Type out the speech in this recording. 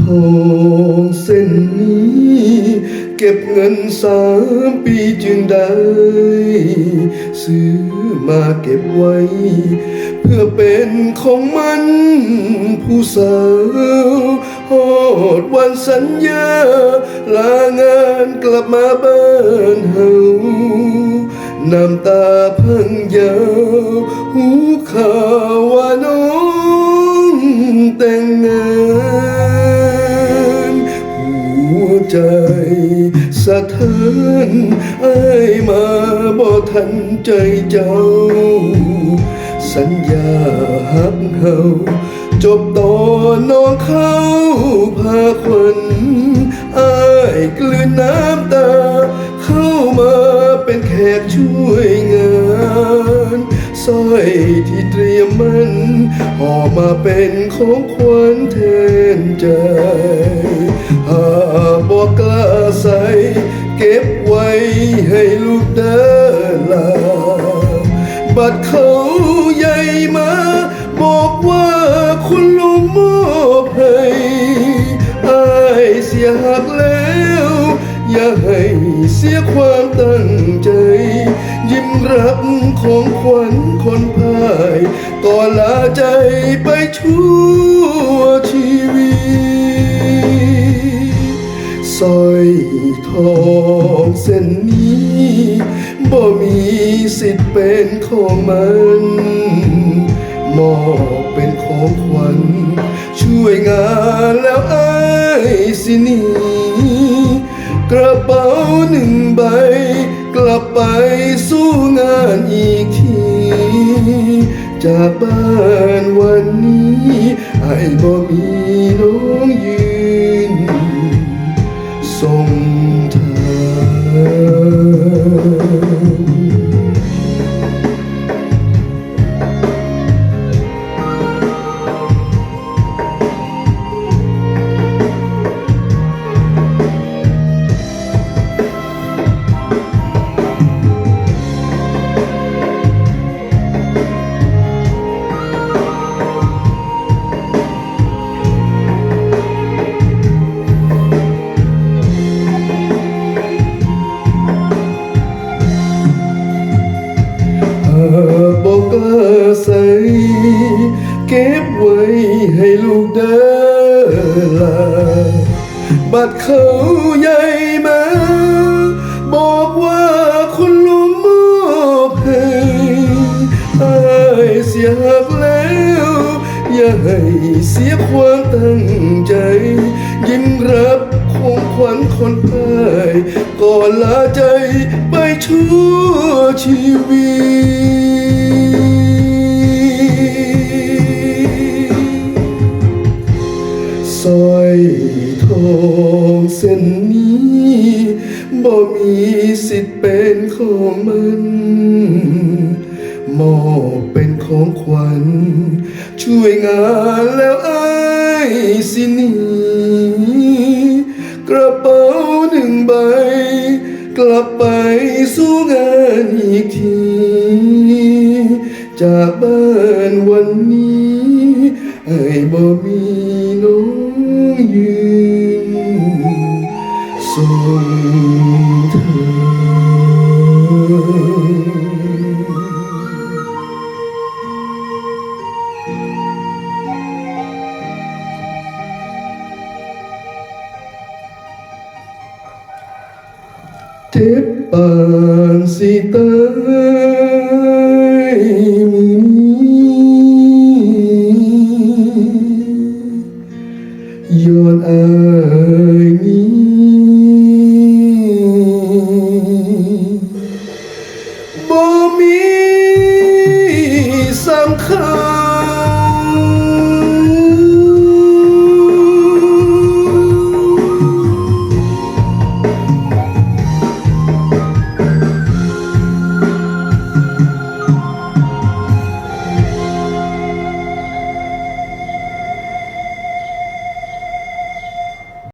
ทองเส้นนี้ เก็บเงินสามปีจึงได้ ซื้อมาเก็บไว้ เพื่อเป็นของมัน ผู้สาวหอดวันสัญญา ลางานกลับมาบ้านเฮาน้ำตาพังยาวหูข่าวว่าน้องแต่งงาน สะเทือนไอ้ยมาบ่ทันใจเจ้า สัญญาหักเฮาจบตอนน้องเขาพาควันอ้ยกลืนน้ำตา เข้ามาเป็นแขกช่วยงานสร้อยที่เตรียมมันห่อมาเป็นของขวัญแทนใจ ดเขาใหญ่มา บอกว่าคุณลุงมอบให้อายเสียหักแล้ว อย่าให้เสียความตั้งใจ ยิ้มรับของขวัญคนพ่ายก่อนลาใจไปชั่วช สิทธิ์เป็นของมันมอบเป็นของขวัญช่วยงานแล้วไอ้สินีกระเป๋าหนึ่งใบ กลับไปสู้งานอีกที จากบ้านวันนี้ไอ้บ่มี ใส่เก็บไว้ให้ลูกเดินลาบัดเขาใหญ่มา บอกว่าคุณลุงมอบให้อายเสียหักแล้ว อย่าให้เสียความตั้งใจ ยิ้มรับของขวัญคนพายก่อนลาใจไปชั่วชีวิต บ่มีสิทธิ์เป็นของมันมอบเป็นของขวัญ ช่วยงานแล้วไอ้สินีกระเป๋าหนึ่งใบ กลับไปสู้งานอีกที ส่งเธอเ